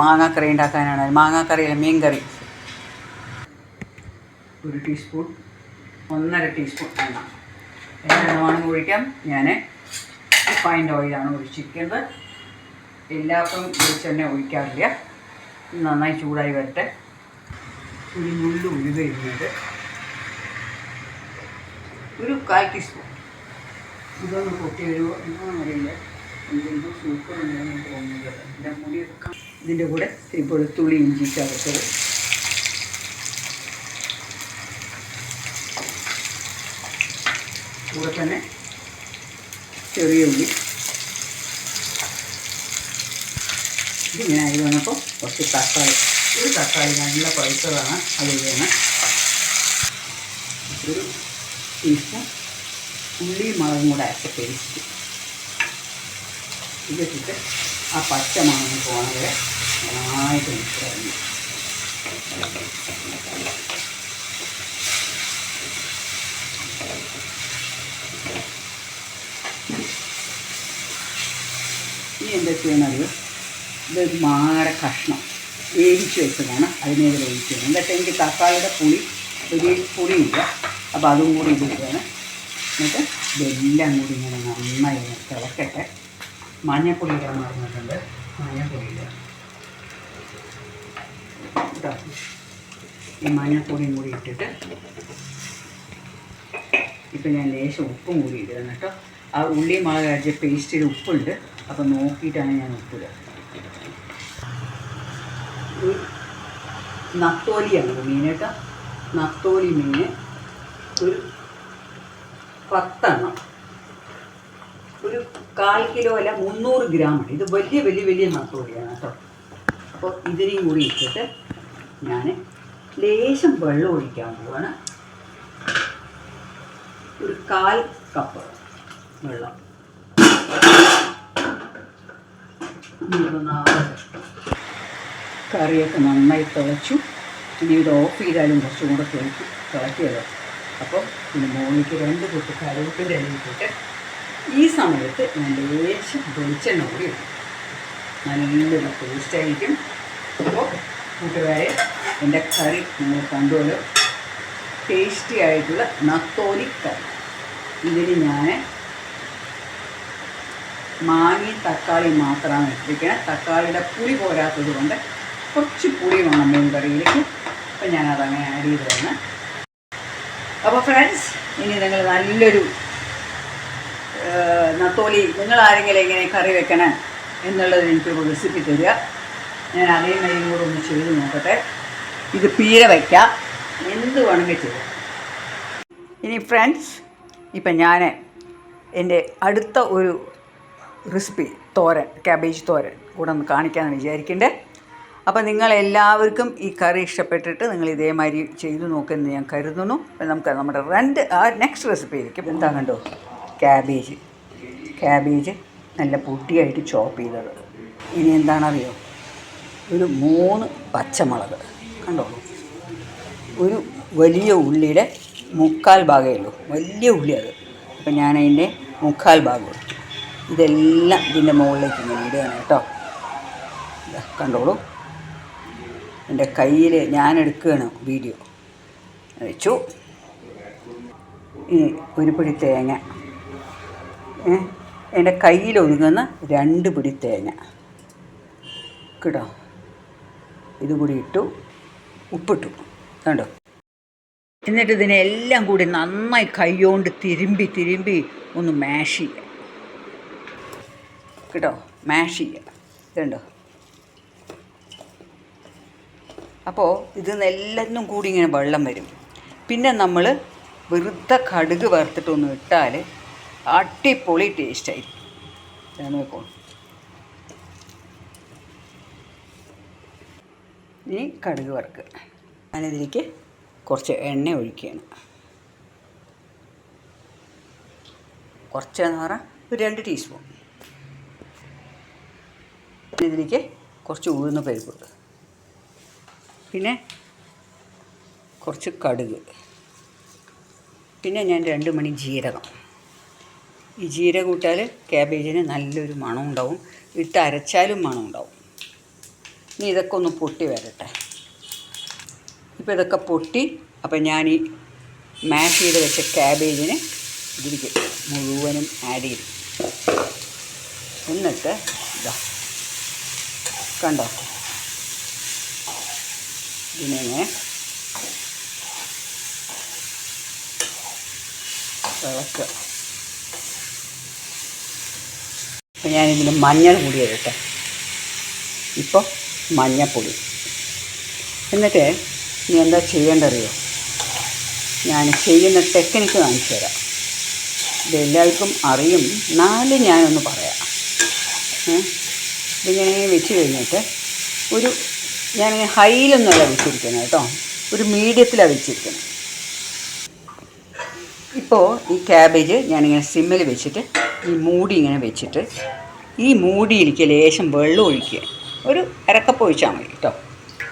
മാങ്ങാക്കറി ഉണ്ടാക്കാനാണ്. മാങ്ങാക്കറിയില്ല മീൻ കറി ഒരു ടീസ്പൂൺ ഒന്നര ടീസ്പൂൺ എണ്ണ. എണ്ണ വേണമെങ്കിൽ ഒഴിക്കാം. ഞാൻ റിഫൈൻഡ് ഓയിലാണ് ഒഴിച്ചിരിക്കുന്നത്. എല്ലാവർക്കും വെളിച്ചെണ്ണ ഒഴിക്കാറില്ല. നന്നായി ചൂടായി വരട്ടെ. ഒരു നുള്ളു ഉലുവ ഇരുന്നത് ഒരു കാൽ ടീസ്പൂൺ ഇതൊന്ന് പൊട്ടി വരുമോ എന്നൊന്നും അറിയില്ല. ഇതിന്റെ കൂടെ ഇത്തിരി വെളുത്തുള്ളി ഇഞ്ചി ചതച്ചത് കൂടെ തന്നെ ചെറിയ ഉള്ളി. ഇതിങ്ങനെ ആയി വന്നപ്പോൾ കുറച്ച് തക്കാളി. ഒരു തക്കാളി നല്ല പഴുത്തതാണ്. അത് വേണം ഒരു ടീസ്പൂൺ ഉള്ളി മുളകും കൂടെ അരച്ച പേസ്റ്റ് ഇതിട്ടിട്ട് ആ പച്ച മണം പോകണ നന്നായിട്ട് മിക്സ് ഇനി എന്താ ചെയ്യണത് ഇതൊരു മാങ്ങയുടെ കഷ്ണം. വേവിച്ച് വെച്ചതാണ്. അതിനെ വേവിച്ച് വരുന്നത് എന്നിട്ട് എനിക്ക് തക്കാളിയുടെ പുളി ഒരു പുളിയില്ല. അപ്പോൾ അതും കൂടി ഇത് ഇടുകയാണ് എന്നിട്ട് ഇതെല്ലാം കൂടി ഇങ്ങനെ നന്നായി തിളക്കട്ടെ. മഞ്ഞപ്പൊടി ഇടാൻ പറഞ്ഞിട്ടുണ്ട് മഞ്ഞപ്പൊടി ഇടുക ഈ മഞ്ഞപ്പൊടിയും കൂടി ഇട്ടിട്ട് ഇപ്പം ഞാൻ ലേശം ഉപ്പും കൂടി ഇടുകയാണ് കേട്ടോ. ആ ഉള്ളി മുളക് അരച്ച പേസ്റ്റിൽ ഉപ്പുണ്ട്. അപ്പം നോക്കിയിട്ടാണ് ഞാൻ ഉപ്പിടുക. നത്തോലിയാണ് മീൻ കേട്ടോ നത്തോലി മീൻ ഒരു പത്തെണ്ണം. കാൽ കിലോ അല്ല മുന്നൂറ് ഗ്രാമാണ് ഇത് വലിയ വലിയ വലിയ നത്തോലിയാണ് കേട്ടോ. അപ്പോൾ ഇതിനെയും കൂടി ഇട്ടിട്ട് ഞാൻ ലേശം വെള്ളം ഒഴിക്കാൻ പോവാണ്. ഒരു കാൽ കപ്പ് വെള്ളം. കറിയൊക്കെ നന്നായി തിളച്ചു. ഇനി ഇത് ഓഫ് ചെയ്താലും കുറച്ചും കൂടെ തിളക്കി തിളക്കിയല്ലോ അപ്പോൾ ഇനി മോളിലേക്ക് രണ്ട് കുട്ടി കരുവേപ്പിന്റെ ഇട്ടിട്ട് ഈ സമയത്ത് ഞാൻ ലേശം വെളിച്ചെണ്ണ കൂടി ഇടും. നല്ലൊരു ടേസ്റ്റായിരിക്കും അപ്പോൾ കൂട്ടുകാരെ എന്റെ കറി നിങ്ങൾ കണ്ടുപോലെ ടേസ്റ്റി ആയിട്ടുള്ള നത്തോലി കറി. ഇതിന് ഞാൻ മാങ്ങി തക്കാളി മാത്രമാണ് ഇട്ടിരിക്കുന്നത്. തക്കാളിയുടെ പുളി പോരാത്തത് കൊണ്ട് കുറച്ച് പുളി വേണം മീൻ കറിയിലേക്ക്. അപ്പം ഞാനതങ്ങനെ ആഡ് ചെയ്ത് തന്നെ അപ്പോൾ ഫ്രണ്ട്സ് ഇനി നിങ്ങൾ നല്ലൊരു നത്തോലി നിങ്ങൾ ആരെങ്കിലും എങ്ങനെ കറി വെക്കണേ എന്നുള്ളത് എനിക്കൊരു റെസിപ്പി തരിക. ഞാൻ അതേ അതേമാതിരി കൂടെ ഒന്ന് ചെയ്ത് നോക്കട്ടെ. ഇത് പീര വയ്ക്കാം. എന്ത് വേണമെങ്കിൽ ചെയ്യാം. ഇനി ഫ്രണ്ട്സ് ഇപ്പം ഞാൻ എന്റെ അടുത്ത ഒരു റെസിപ്പി തോരൻ ക്യാബേജ് തോരൻ കൂടെ ഒന്ന് കാണിക്കാമെന്ന് വിചാരിക്കണ്ടേ. അപ്പോൾ നിങ്ങളെല്ലാവർക്കും ഈ കറി ഇഷ്ടപ്പെട്ടിട്ട് നിങ്ങൾ ഇതേമാതിരി ചെയ്തു നോക്കുമെന്ന് ഞാൻ കരുതുന്നു. നമുക്ക് നമ്മുടെ രണ്ട് ആ നെക്സ്റ്റ് റെസിപ്പിയിലേക്ക് എന്താ കണ്ടോ? ക്യാബേജ് ക്യാബേജ് നല്ല പൊട്ടിയായിട്ട് ചോപ്പ് ചെയ്തത്. ഇനി എന്താണെന്നറിയോ? ഒരു മൂന്ന് പച്ചമുളക്. കണ്ടോ? ഒരു വലിയ ഉള്ളിയുടെ മുക്കാൽ ഭാഗമേ ഉള്ളൂ. വലിയ ഉള്ളി അത്. അപ്പം ഞാനതിന്റെ മുക്കാൽ ഭാഗം എടുത്തു ഇതെല്ലാം ഇതിന്റെ മുകളിലേക്ക് ഇങ്ങനെ ഇടുകയാണ് കേട്ടോ. കണ്ടോളൂ. എന്റെ കയ്യിൽ ഞാൻ എടുക്കുകയാണ് വീഡിയോ. വെച്ചു. ഇനി ഒരു പിടി തേങ്ങ. എന്റെ കയ്യിൽ രണ്ട് പിടി തേങ്ങ. കേട്ടോ? ഇതുകൂടി ഇട്ടു ഉപ്പിട്ടു. കണ്ടോ? എന്നിട്ട് ഇതിനെ എല്ലാം കൂടി നന്നായി കൈകൊണ്ട് തിരുമ്പി തിരുമ്പി ഒന്ന് മാഷ് ചെയ്യുക കേട്ടോ? മാഷ് ചെയ്യുക ഇതുണ്ടോ? അപ്പോൾ ഇതിൽ നിന്നെല്ലാം കൂടി ഇങ്ങനെ വെള്ളം വരും. പിന്നെ നമ്മൾ വെറുതെ കടുക് വറുത്തിട്ടൊന്ന് ഇട്ടാൽ അടിപൊളി ടേസ്റ്റായിരിക്കും നോക്കൂ. ഇനി കടുക് വറുക്കുക. ഞാനിതിലേക്ക് കുറച്ച് എണ്ണ ഒഴിക്കുകയാണ്. കുറച്ചെന്ന് പറഞ്ഞാൽ ഒരു രണ്ട് ടീസ്പൂൺ ഇതിലേക്ക് കുറച്ച് ഉഴുന്ന പരിപ്പ് പിന്നെ കുറച്ച് കടുക്. പിന്നെ ഞാൻ രണ്ട് മണി ജീരകം. ഈ ജീരകം ഇട്ടാൽ ക്യാബേജിന് നല്ലൊരു മണം ഉണ്ടാവും. ഇട്ട് അരച്ചാലും മണം ഉണ്ടാവും. ഇനി ഇതൊക്കെ ഒന്ന് പൊട്ടി വരട്ടെ. ഇപ്പോൾ ഇതൊക്കെ പൊട്ടി അപ്പം ഞാൻ ഈ മാഷ് ചെയ്ത് വെച്ച ക്യാബേജിന് ഇതിലേക്ക് മുഴുവനും ആഡ് ചെയ്തു. എന്നിട്ട് ഇതാ കണ്ടോ? ഇതിനെ ഇളക്കുക. അപ്പം ഞാനിതിന് മഞ്ഞൾ കൂടി ഇടട്ടെ ഇപ്പോൾ മഞ്ഞപ്പൊടി. എന്നിട്ട് ഇനി എന്താ ചെയ്യേണ്ടറിയോ ഞാൻ ചെയ്യുന്ന ടെക്നിക്ക് കാണിച്ചു തരാം. ഇതെല്ലാവർക്കും അറിയും. നാല് ഞാനൊന്ന് പറയാം? ഇതിങ്ങനെ വെച്ച് കഴിഞ്ഞിട്ട് ഒരു ഞാനിങ്ങനെ ഹൈയിലൊന്നുമല്ല വെച്ചിരിക്കുന്നത് കേട്ടോ. ഒരു മീഡിയത്തിലാണ് വെച്ചിരിക്കുന്നത്. ഇപ്പോൾ ഈ ക്യാബേജ് ഞാനിങ്ങനെ സിമ്മിൽ വെച്ചിട്ട് ഈ മൂടി ഇങ്ങനെ വെച്ചിട്ട് ഈ മൂടിയിലേക്ക് ലേശം വെള്ളം ഒഴിക്കുക. ഒരു അരക്കപ്പ് ഒഴിച്ചാൽ മതി കേട്ടോ.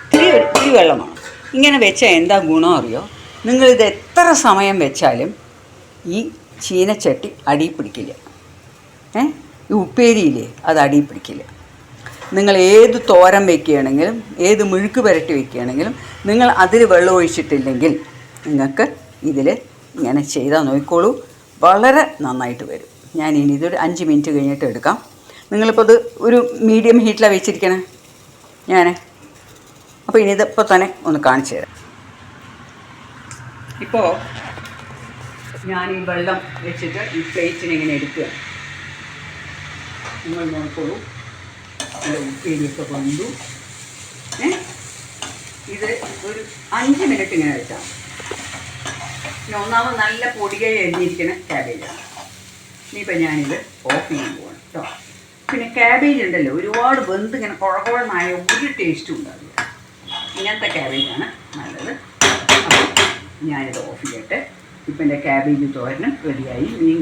ഇത്തിരി ഒരു ഇത്തിരി വെള്ളമാണ് ഇങ്ങനെ വെച്ചാൽ എന്താ ഗുണം അറിയോ? നിങ്ങളിത് എത്ര സമയം വെച്ചാലും ഈ ചീനച്ചട്ടി അടി പിടിക്കില്ല. ഏ? ഈ ഉപ്പേരിയില്ലേ അത് അടി പിടിക്കില്ല. നിങ്ങൾ ഏത് തോരൻ വെക്കുകയാണെങ്കിലും ഏത് മുഴുക്ക് പുരട്ടി വെക്കുകയാണെങ്കിലും നിങ്ങൾ അതിൽ വെള്ളം ഒഴിച്ചിട്ടില്ലെങ്കിൽ നിങ്ങൾക്ക് ഇതിൽ ഇങ്ങനെ ചെയ്താൽ നോക്കിക്കോളൂ. വളരെ നന്നായിട്ട് വരും. ഞാൻ ഇനി ഇതൊരു അഞ്ച് മിനിറ്റ് കഴിഞ്ഞിട്ട് എടുക്കാം. നിങ്ങളിപ്പോൾ ഇത് ഒരു മീഡിയം ഹീറ്റിലാണ് വെച്ചിരിക്കണേ? ഞാൻ അപ്പോൾ ഇനി ഇതിപ്പോൾ തന്നെ ഒന്ന് കാണിച്ചു തരാം. ഇപ്പോൾ ഞാൻ ഈ വെള്ളം വെച്ചിട്ട് ഈ പ്ലേറ്റിനെ ഇങ്ങനെ എടുക്കുക. നിങ്ങൾ നോക്കോളൂ നല്ല ഉപ്പേരിയൊക്കെ ഏ? ഇത് ഒരു അഞ്ച് മിനിറ്റ് ഇങ്ങനെ വെച്ചാൽ പിന്നെ ഒന്നാമത് നല്ല പൊടികൈ എഴുതിയിരിക്കുന്ന ക്യാബേജാണ് ഇനിയിപ്പോൾ ഞാനിത് ഓഫ് ചെയ്യാൻ പോകണം കേട്ടോ പിന്നെ ക്യാബേജ് ഉണ്ടല്ലോ ഒരുപാട് വെന്ത് ഇങ്ങനെ കുഴക്കുഴന്നായ ഒരു ടേസ്റ്റും ഉണ്ടാവില്ല. ഇങ്ങനത്തെ ക്യാബേജാണ് നല്ലത്. അപ്പോൾ ഞാനിത് ഓഫ് ചെയ്യട്ടെ. ഇപ്പം എന്റെ ക്യാബേജ് തോരനും റെഡിയായി മീൻ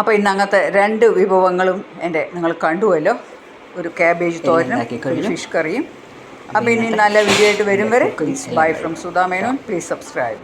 അപ്പോൾ ഇന്ന് അങ്ങനത്തെ രണ്ട് വിഭവങ്ങളും എന്റെ നിങ്ങൾ കണ്ടുവല്ലോ. ഒരു ക്യാബേജ് തോരനും ഫിഷ് കറിയും. അപ്പോൾ ഇനി നല്ല വീഡിയോ ആയിട്ട് വരും വരെ. Bye from Sudha Menon. Please subscribe